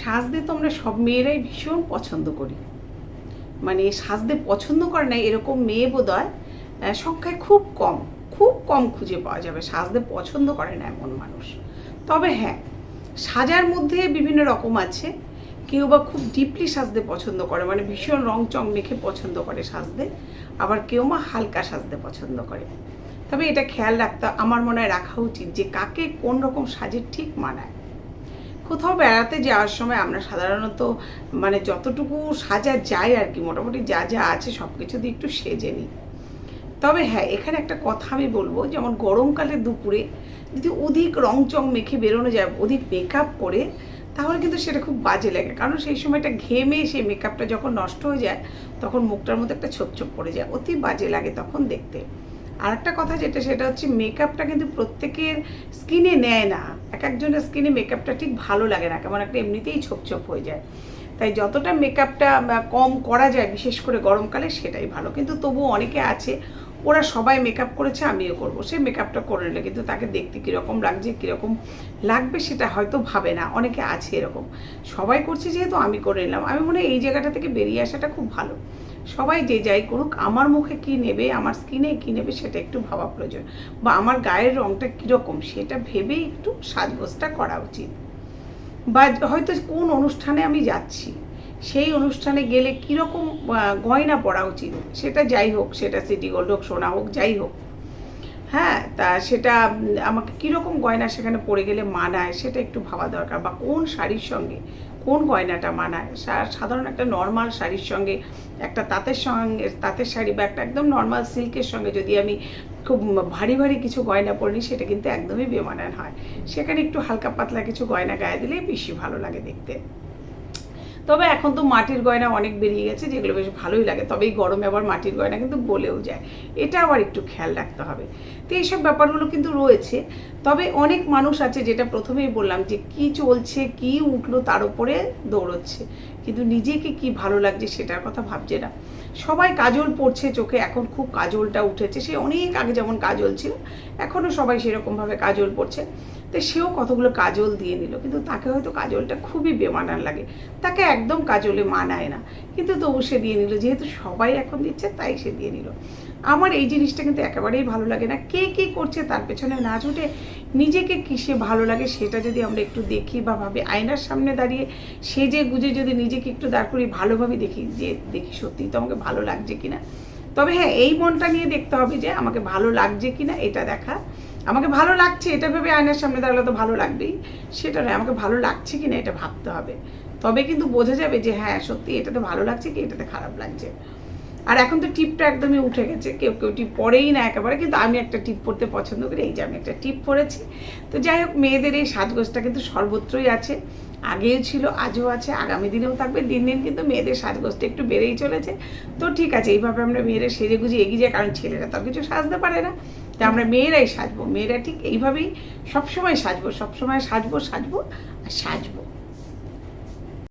সাজতে তো আমরা সব মেয়েরাই ভীষণ পছন্দ করি। মানে সাজতে পছন্দ করে না এরকম মেয়ে বোধহয় সংখ্যায় খুব কম খুব কম খুঁজে পাওয়া যাবে। সাজতে পছন্দ করে না এমন মানুষ। তবে হ্যাঁ সাজার মধ্যে বিভিন্ন রকম আছে। কেউ বা খুব ডিপলি সাজতে পছন্দ করে মানে ভীষণ রং চং মেখে পছন্দ করে সাজতে। আবার কেউ মা হালকা সাজতে পছন্দ করে। তবে এটা খেয়াল রাখতে, আমার মনে হয় রাখা উচিত যে কাকে কোন রকম সাজের ঠিক মানায়। কোথাও বেড়াতে যাওয়ার সময় আমরা সাধারণত মানে যতটুকু সাজা যায় আর কি মোটামুটি যা যা আছে সব কিছু দিয়ে একটু সেজে নিই। তবে হ্যাঁ এখানে একটা কথা আমি বলব, যেমন গরমকালে দুপুরে যদি অধিক রং চং মেখে বেরোনো যায়, অধিক মেকআপ করে, তাহলে কিন্তু সেটা খুব বাজে লাগে। কারণ সেই সময়টা ঘেমে সেই মেকআপটা যখন নষ্ট হয়ে যায়, তখন মুখটার মধ্যে একটা ছোপ ছোপ পড়ে যায়, অতি বাজে লাগে তখন দেখতে। আর একটা কথা যেটা, সেটা হচ্ছে মেকআপটা কিন্তু প্রত্যেকের স্কিনে নেয় না। এক একজনের স্কিনে মেকআপটা ঠিক ভালো লাগে না। কেমন একটা এমনিতেই ছোপ ছোপ হয়ে যায়। তাই যতটা মেকআপটা কম করা যায়, বিশেষ করে গরমকালে সেটাই ভালো। কিন্তু তবুও অনেকে আছে, ওরা সবাই মেকআপ করেছে, আমিও করব। সে মেকআপটা করে নিলে কিন্তু তাকে দেখতে কীরকম লাগছে, কীরকম লাগবে সেটা হয়তো ভাবে না। অনেকে আছে এরকম। সবাই করছে যেহেতু আমি করে নিলাম। আমি মনে হয় এই জায়গাটা থেকে বেরিয়ে আসাটা খুব ভালো। সবাই যে যাই করুক, আমার মুখে কি নেবে, আমার স্কিনে কি নেবে সেটা একটু ভাবা প্রয়োজন। বা আমার গায়ের রঙটা কীরকম, সেটা ভেবেই একটু সাজগোজটা করা উচিত। বা হয়তো কোন অনুষ্ঠানে আমি যাচ্ছি, সেই অনুষ্ঠানে গেলে কীরকম গয়না পরা উচিত? সেটা যাই হোক, সেটা সিটি গোল্ড হোক, সোনা হোক, যাই হোক। হ্যাঁ তা সেটা আমাকে কীরকম গয়না সেখানে পরে গেলে মানায়, সেটা একটু ভাবা দরকার। বা কোন শাড়ির সঙ্গে, কোন গয়নাটা মানায়? সাধারণ একটা নর্মাল শাড়ির সঙ্গে, একটা তাঁতের সঙ্গে, তাঁতের শাড়ি বা একটা একদম নর্মাল সিল্কের সঙ্গে যদি আমি খুব ভারী ভারী কিছু গয়না পরিনি, সেটা কিন্তু একদমই বেমানান হয়। সেখানে একটু হালকা পাতলা কিছু গয়না গায়ে দিলেই বেশি ভালো লাগে দেখতে। তবে এখন তো মাটির গয়না অনেক বেরিয়ে গেছে, যেগুলো বেশ ভালোই লাগে। তবে এই গরমে আবার মাটির গয়না কিন্তু গলেও যায়। এটা আবার একটু খেয়াল রাখতে হবে। তো এইসব ব্যাপারগুলো কিন্তু রয়েছে। তবে অনেক মানুষ আছে যেটা প্রথমেই বললাম যে কি চলছে, কি উঠল তার উপরে দৌড়চ্ছে। কিন্তু নিজেকে কি ভালো লাগছে সেটার কথা ভাবছে না। সবাই কাজল পড়ছে চোখে, এখন খুব কাজলটা উঠেছে। সে অনেক আগে যেমন কাজল ছিল, এখনও সবাই সেরকমভাবে কাজল পড়ছে। তো সেও কতগুলো কাজল দিয়ে নিল, কিন্তু তাকে হয়তো কাজলটা খুবই বেমানার লাগে। তাকে একদম কাজলে মানায় না। কিন্তু তবু সে দিয়ে নিল, যেহেতু সবাই এখন দিচ্ছে, তাই সে দিয়ে নিল। আমার এই জিনিসটা কিন্তু একেবারেই ভালো লাগে না। কে কে করছে তার পেছনে না ছুটে নিজেকে কিসে ভালো লাগে সেটা যদি আমরা একটু দেখি বা ভাবি, আয়নার সামনে দাঁড়িয়ে সেজে গুজে যদি নিজেকে একটু দাঁড় করি ভালোভাবে দেখি যে, দেখি সত্যি তো আমাকে ভালো লাগছে কিনা। তবে হ্যাঁ এই মনটা নিয়ে দেখতে হবে যে, আমাকে ভালো লাগছে কিনা এটা দেখা। আমাকে ভালো লাগছে, এটা ভেবে আয়নার সামনে দাঁড়ালে তো ভালো লাগবেই। সেটা নয়, আমাকে ভালো লাগছে কিনা এটা ভাবতে হবে। তবে কিন্তু বোঝা যাবে যে হ্যাঁ সত্যি এটাতে ভালো লাগছে কি, এটাতে খারাপ লাগছে। আর এখন তো টিপটা একদমই উঠে গেছে। কেউ কেউ টিপ পরেই না একেবারে, কিন্তু আমি একটা টিপ পরতে পছন্দ করি। এই যে আমি একটা টিপ পরেছি তো যাই হোক, মেয়েদের এই সাজগোজটা কিন্তু সর্বত্রই আছে। আগেও ছিল, আজও আছে, আগামী দিনেও থাকবে। দিন দিন কিন্তু মেয়েদের সাজগোজটা একটু বেড়েই চলেছে। তো ঠিক আছে, এইভাবে আমরা মেয়েরা সেজে গুজে এগিয়ে যাই, কারণ ছেলেরা তো কিছু সাজতে পারে না। তো আমরা মেয়েরাই সাজবো। মেয়েরা ঠিক এইভাবেই সবসময় সাজবো সবসময় সাজবো সাজবো আর সাজবো।